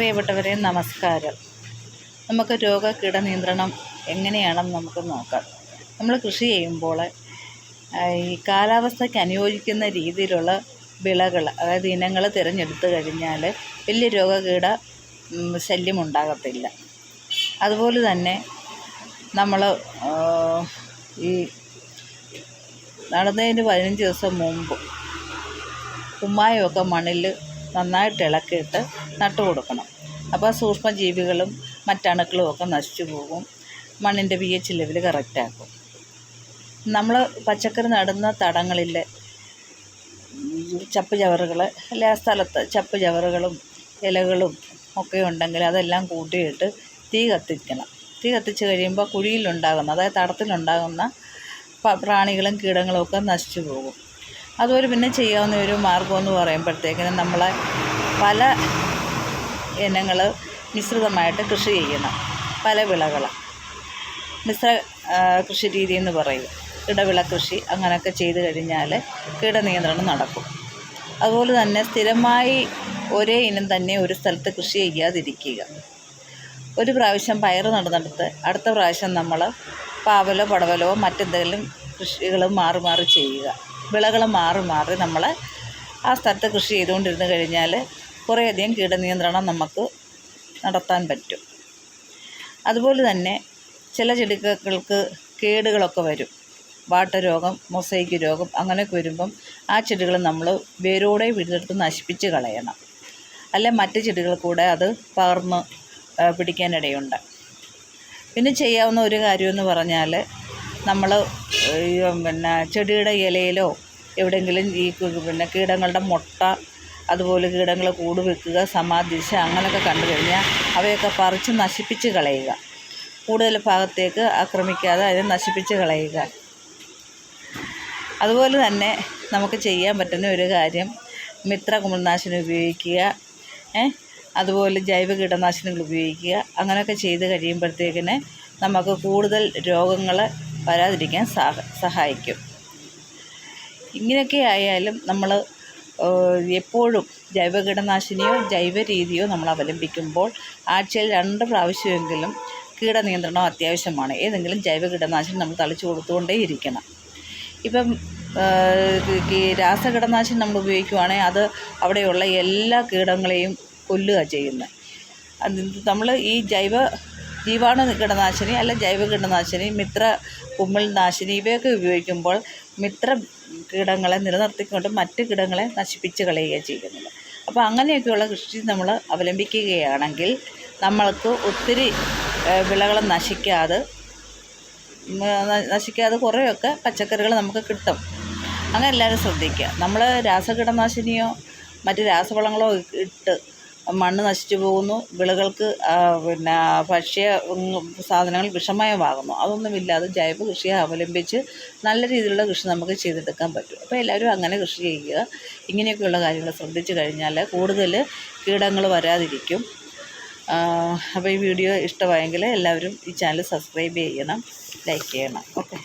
പ്രിയപ്പെട്ടവരെ നമസ്കാരം. നമുക്ക് രോഗ കീട നിയന്ത്രണം എങ്ങനെയാണെന്ന് നമുക്ക് നോക്കാം. നമ്മൾ കൃഷി ചെയ്യുമ്പോൾ ഈ കാലാവസ്ഥയ്ക്ക് അനുയോജിക്കുന്ന രീതിയിലുള്ള വിളകൾ അതായത് ഇനങ്ങൾ തിരഞ്ഞെടുത്തു കഴിഞ്ഞാൽ വലിയ രോഗകീട ശല്യം ഉണ്ടാകത്തില്ല. അതുപോലെ തന്നെ നമ്മൾ ഈ നടന്നതിന് പതിനഞ്ച് ദിവസം മുമ്പ് കുമ്മായമൊക്കെ മണ്ണിൽ നന്നായിട്ട് ഇളക്കിയിട്ട് നട്ടു കൊടുക്കണം. അപ്പോൾ സൂക്ഷ്മജീവികളും മറ്റണുക്കളും ഒക്കെ നശിച്ചു പോകും. മണ്ണിന്റെ പി എച്ച് ലെവൽ കറക്റ്റാക്കും നമ്മൾ പച്ചക്കറി നടുന്ന തടങ്ങളിൽ ചപ്പ് ചവറുകൾ അല്ലെ ആ സ്ഥലത്ത് ചപ്പ് ചവറുകളും ഇലകളും ഒക്കെ ഉണ്ടെങ്കിൽ അതെല്ലാം കൂട്ടിയിട്ട് തീ കത്തിക്കണം. തീ കത്തിച്ച് കഴിയുമ്പോൾ കുഴിയിലുണ്ടാകുന്ന അതായത് തടത്തിലുണ്ടാകുന്ന പ്രാണികളും കീടങ്ങളും ഒക്കെ നശിച്ചു പോകും. അതുപോലെ പിന്നെ ചെയ്യാവുന്ന ഒരു മാർഗം എന്ന് പറയുമ്പോഴത്തേക്കിനും നമ്മളെ പല ഇനങ്ങൾ മിശ്രിതമായിട്ട് കൃഷി ചെയ്യണം പല വിളകൾ മിശ്ര കൃഷി രീതി എന്ന് പറയും. ഇടവിള കൃഷി അങ്ങനെയൊക്കെ ചെയ്തു കഴിഞ്ഞാൽ കീടനിയന്ത്രണം നടക്കും. അതുപോലെ തന്നെ സ്ഥിരമായി ഒരേ ഇനം തന്നെ ഒരു സ്ഥലത്ത് കൃഷി ചെയ്യാതിരിക്കുക. ഒരു പ്രാവശ്യം പയർ നടന്നെടുത്ത് അടുത്ത പ്രാവശ്യം നമ്മൾ പാവലോ പടവലോ മറ്റെന്തെങ്കിലും കൃഷികൾ മാറി മാറി ചെയ്യുക. വിളകൾ മാറി മാറി നമ്മൾ ആ സ്ഥലത്ത് കൃഷി ചെയ്തുകൊണ്ടിരുന്ന് കഴിഞ്ഞാൽ കുറേയധികം കീടനിയന്ത്രണം നമുക്ക് നടത്താൻ പറ്റും. അതുപോലെ തന്നെ ചില ചെടികൾക്ക് കേടുകളൊക്കെ വരും. വാട്ടരോഗം മൊസൈക്ക് രോഗം അങ്ങനെയൊക്കെ വരുമ്പം ആ ചെടികൾ നമ്മൾ വേരോടെ പിടിച്ചെടുത്ത് നശിപ്പിച്ച് കളയണം. അല്ല മറ്റ് ചെടികൾ കൂടെ അത് പകർന്ന് പിടിക്കാനിടയുണ്ട് പിന്നെ ചെയ്യാവുന്ന ഒരു കാര്യമെന്ന് പറഞ്ഞാൽ നമ്മൾ പിന്നെ ചെടിയുടെ ഇലയിലോ എവിടെയെങ്കിലും ഈ പിന്നെ കീടങ്ങളുടെ മുട്ട അതുപോലെ കീടങ്ങൾ കൂട് വെക്കുക സമാധിശ അങ്ങനെയൊക്കെ കണ്ടു കഴിഞ്ഞാൽ അവയൊക്കെ പറിച്ച് നശിപ്പിച്ച് കളയുക. കൂടുതൽ ഭാഗത്തേക്ക് ആക്രമിക്കാതെ അതിനെ നശിപ്പിച്ച് കളയുക. അതുപോലെ തന്നെ നമുക്ക് ചെയ്യാൻ പറ്റുന്ന ഒരു കാര്യം മിത്ര കുമിൾനാശിനി ഉപയോഗിക്കുക അതുപോലെ ജൈവ കീടനാശിനികൾ ഉപയോഗിക്കുക അങ്ങനെയൊക്കെ ചെയ്ത് കഴിയുമ്പോഴത്തേക്കിന് നമുക്ക് കൂടുതൽ രോഗങ്ങൾ വരാതിരിക്കാൻ സഹ സഹായിക്കും. ഇങ്ങനെയൊക്കെ ആയാലും നമ്മൾ എപ്പോഴും ജൈവ കീടനാശിനിയോ ജൈവ രീതിയോ നമ്മൾ അവലംബിക്കുമ്പോൾ ആഴ്ചയിൽ രണ്ട് പ്രാവശ്യമെങ്കിലും കീടനിയന്ത്രണം അത്യാവശ്യമാണ്. ഏതെങ്കിലും ജൈവ കീടനാശിനി നമ്മൾ തളിച്ചു കൊടുത്തുകൊണ്ടേ ഇരിക്കണം. ഇപ്പം ഈ രാസകീടനാശിനി നമ്മൾ ഉപയോഗിക്കുവാണെങ്കിൽ അത് അവിടെയുള്ള എല്ലാ കീടങ്ങളെയും കൊല്ലുക ചെയ്യുന്നത്. നമ്മൾ ഈ ജൈവ ജീവാണു കീടനാശിനി അല്ല ജൈവ കീടനാശിനി മിത്ര കുമ്മിൾ നാശിനി ഇവയൊക്കെ ഉപയോഗിക്കുമ്പോൾ മിത്ര കീടങ്ങളെ നിലനിർത്തിക്കൊണ്ട് മറ്റ് കീടങ്ങളെ നശിപ്പിച്ച് കളയുക ചെയ്യുന്നത് അപ്പോൾ അങ്ങനെയൊക്കെയുള്ള കൃഷി നമ്മൾ അവലംബിക്കുകയാണെങ്കിൽ നമ്മൾക്ക് ഒത്തിരി വിളകൾ നശിക്കാതെ നശിക്കാതെ കുറേയൊക്കെ പച്ചക്കറികൾ നമുക്ക് കിട്ടും. അങ്ങനെ എല്ലാവരും ശ്രദ്ധിക്കുക. നമ്മൾ രാസകീടനാശിനിയോ മറ്റ് രാസവളങ്ങളോ ഇട്ട് മണ്ണ് നശിച്ചു പോകുന്നു വിളകൾക്ക് പിന്നെ ഭക്ഷ്യ സാധനങ്ങൾ വിഷമയമാകുന്നു. അതൊന്നുമില്ലാതെ ജൈവ കൃഷിയെ അവലംബിച്ച് നല്ല രീതിയിലുള്ള കൃഷി നമുക്ക് ചെയ്തെടുക്കാൻ പറ്റും. അപ്പോൾ എല്ലാവരും അങ്ങനെ കൃഷി ചെയ്യുക. ഇങ്ങനെയൊക്കെയുള്ള കാര്യങ്ങൾ ശ്രദ്ധിച്ചു കഴിഞ്ഞാൽ കൂടുതൽ കീടങ്ങൾ വരാതിരിക്കും. അപ്പോൾ ഈ വീഡിയോ ഇഷ്ടമായെങ്കിൽ എല്ലാവരും ഈ ചാനൽ സബ്സ്ക്രൈബ് ചെയ്യണം ലൈക്ക് ചെയ്യണം. ഓക്കെ.